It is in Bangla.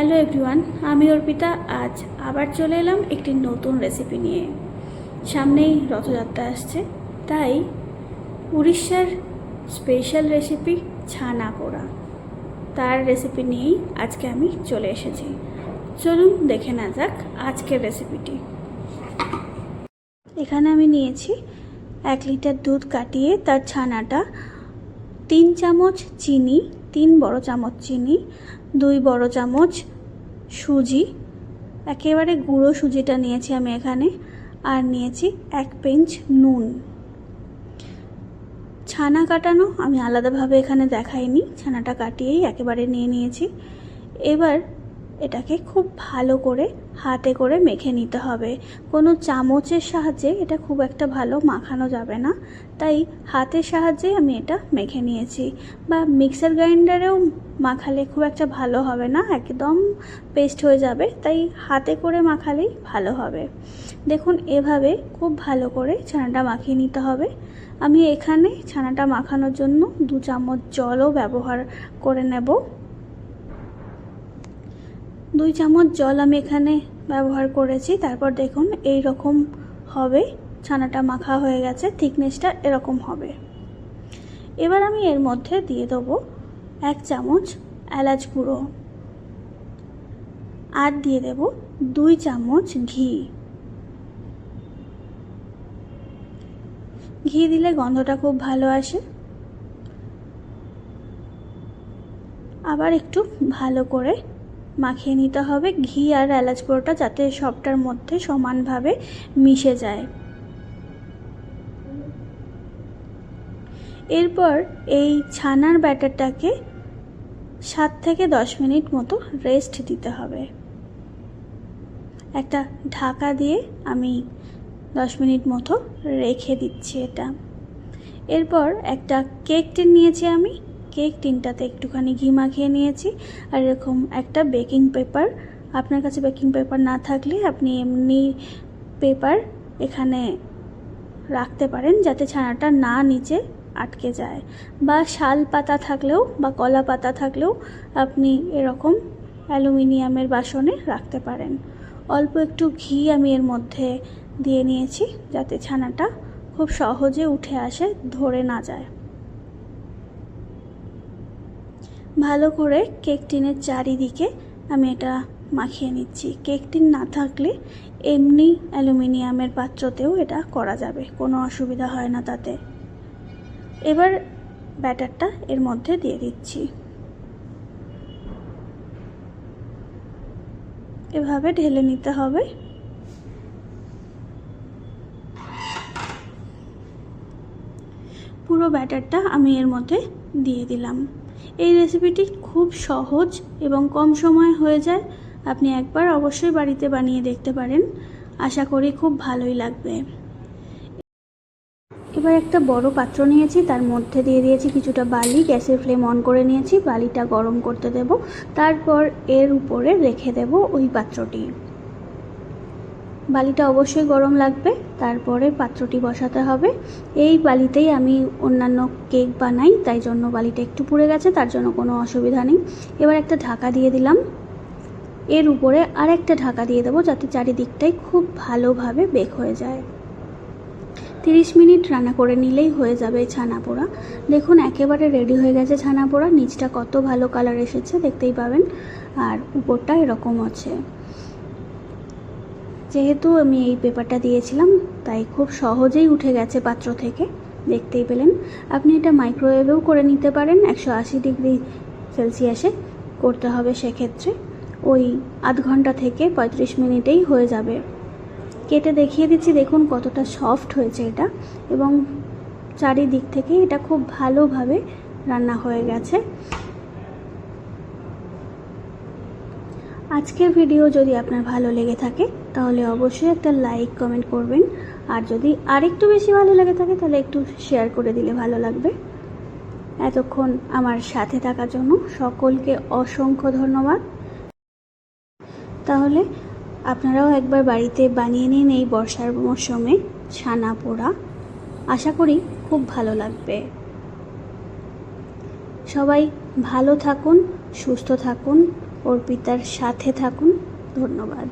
হ্যালো এভরিওয়ান আমি অর্পিতা। আজ আবার চলে এলাম একটি নতুন রেসিপি নিয়ে। সামনেই রথযাত্রা আসছে, তাই উড়িষ্যার স্পেশাল রেসিপি ছানা পোড়া। তার রেসিপি নিয়েই আজকে আমি চলে এসেছি। চলুন দেখে না যাক আজকের রেসিপিটি এখানে আমি নিয়েছি এক লিটার দুধ কাটিয়ে তার ছানাটা তিন চামচ চিনি, তিন বড় চামচ চিনি, দুই বড় চামচ সুজি। একেবারে গুঁড়ো সুজিটা নিয়েছি আমি এখানে, আর নিয়েছি এক পেঞ্চ নুন। ছানা কাটানো আমি আলাদাভাবে এখানে দেখাইনি, ছানাটা কাটিয়েই একেবারে নিয়ে নিয়েছি। এবার এটাকে খুব ভালো করে হাতে করে মেখে নিতে হবে। কোনো চামচের সাহায্যে এটা খুব একটা ভালো মাখানো যাবে না। তাই হাতের সাহায্যে আমি এটা মেখে নিয়েছি। বা মিক্সার গ্রাইন্ডারেও মাখালে খুব একটা ভালো হবে না, একদম পেস্ট হয়ে যাবে। তাই হাতে করে মাখালেই ভালো হবে। দেখুন, এভাবে খুব ভালো করে ছানাটা মাখিয়ে নিতে হবে। আমি এখানে ছানাটা মাখানোর জন্য দু চামচ জলও ব্যবহার করে নেব। দুই চামচ জল আমি এখানে ব্যবহার করেছি। তারপর দেখুন এই রকম হবে। ছানাটা মাখা হয়ে গেছে, থিকনেসটা এরকম হবে। এবার আমি এর মধ্যে দিয়ে দেবো এক চামচ এলাচ গুঁড়ো। আর দিয়ে দেব দুই চামচ ঘি। ঘি দিলে গন্ধটা খুব ভালো আসে। আবার একটু ভালো করে মাখিয়ে নিতে হবে। ঘি আর এলাচ গুঁড়োটা যাতে সবটার মধ্যে সমানভাবে মিশে যায়। এরপর এই ছানার ব্যাটারটাকে সাত থেকে দশ মিনিট মতো রেস্ট দিতে হবে। একটা ঢাকা দিয়ে আমি দশ মিনিট মতো রেখে দিচ্ছি এটা। এরপর একটা কেক টিন নিয়েছি আমি। কেক টিনটাতে একটুখানি ঘি মাখিয়ে নিয়েছি। আর এরকম একটা বেকিং পেপার আপনার কাছে বেকিং পেপার না থাকলে আপনি এমনি পেপার এখানে রাখতে পারেন যাতে ছানাটা না নিচে আটকে যায়। বা শাল পাতা থাকলেও বা কলা পাতা থাকলেও আপনি এরকম অ্যালুমিনিয়ামের বাসনে রাখতে পারেন। অল্প একটু ঘি আমি এর মধ্যে দিয়ে নিয়েছি যাতে ছানাটা খুব সহজে উঠে আসে, ধরে না যায়। ভালো করে কেক টিনের চারিদিকে আমি এটা মাখিয়ে নিচ্ছি। কেক টিন না থাকলে এমনি অ্যালুমিনিয়ামের পাত্রতেও এটা করা যাবে, কোনো অসুবিধা হয় না তাতে। এবার ব্যাটারটা এর মধ্যে দিয়ে দিচ্ছি। এভাবে ঢেলে নিতে হবে। পুরো ব্যাটারটা আমি এর মধ্যে দিয়ে দিলাম। এই রেসিপিটি খুব সহজ এবং কম সময় হয়ে যায়। আপনি একবার অবশ্যই বাড়িতে বানিয়ে দেখতে পারেন। আশা করি খুব ভালোই লাগবে। এবার একটা বড় পাত্র নিয়েছি, তার মধ্যে দিয়ে দিয়েছি কিছুটা বালি। গ্যাসের ফ্লেম অন করে নিয়েছি। বালিটা গরম করতে দেব। তারপর এর উপরে রেখে দেব ওই পাত্রটি। বালিটা অবশ্যই গরম লাগবে, তারপরে পাত্রটি বসাতে হবে। এই বালিতেই আমি অন্যান্য কেক বানাই, তাই জন্য বালিটা একটু পুড়ে গেছে, তার জন্য কোনো অসুবিধা নেই। এবার একটা ঢাকা দিয়ে দিলাম। এর উপরে আর একটা ঢাকা দিয়ে দেবো, যাতে চারিদিকটাই খুব ভালোভাবে বেক হয়ে যায়। তিরিশ মিনিট রান্না করে নিলেই হয়ে যাবে ছানা পোড়া। দেখুন, একেবারে রেডি হয়ে গেছে ছানা পোড়া। নিচটা কত ভালো কালার এসেছে, দেখতেই পাবেন। আর উপরটা এরকম আছে। যেহেতু আমি এই পেপারটা দিয়েছিলাম, তাই খুব সহজেই উঠে গেছে পাত্র থেকে। দেখতেই পেলেন, আপনি এটা মাইক্রোওয়েভেও করে নিতে পারেন, একশো আশি ডিগ্রি সেলসিয়াসে করতে হবে সেক্ষেত্রে। ওই আধ ঘণ্টা থেকে পঁয়ত্রিশ মিনিটেই হয়ে যাবে। কেটে দেখিয়ে দিচ্ছি, দেখুন কতটা সফট হয়েছে এটা। এবং চারিদিক থেকে এটা খুব ভালোভাবে রান্না হয়ে গেছে। আজকের ভিডিও যদি আপনার ভালো লেগে থাকে তাহলে অবশ্যই একটা লাইক কমেন্ট করবেন। আর যদি আরেকটু বেশি ভালো লাগে থাকে, তাহলে একটু শেয়ার করে দিলে ভালো লাগবে। এতক্ষণ আমার সাথে থাকার জন্য সকলকে অসংখ্য ধন্যবাদ। তাহলে আপনারাও একবার বাড়িতে বানিয়ে নিন এই বর্ষার মরশুমে ছানা পোড়া। আশা করি খুব ভালো লাগবে। সবাই ভালো থাকুন, সুস্থ থাকুন, অর্পিতার সাথে থাকুন। ধন্যবাদ।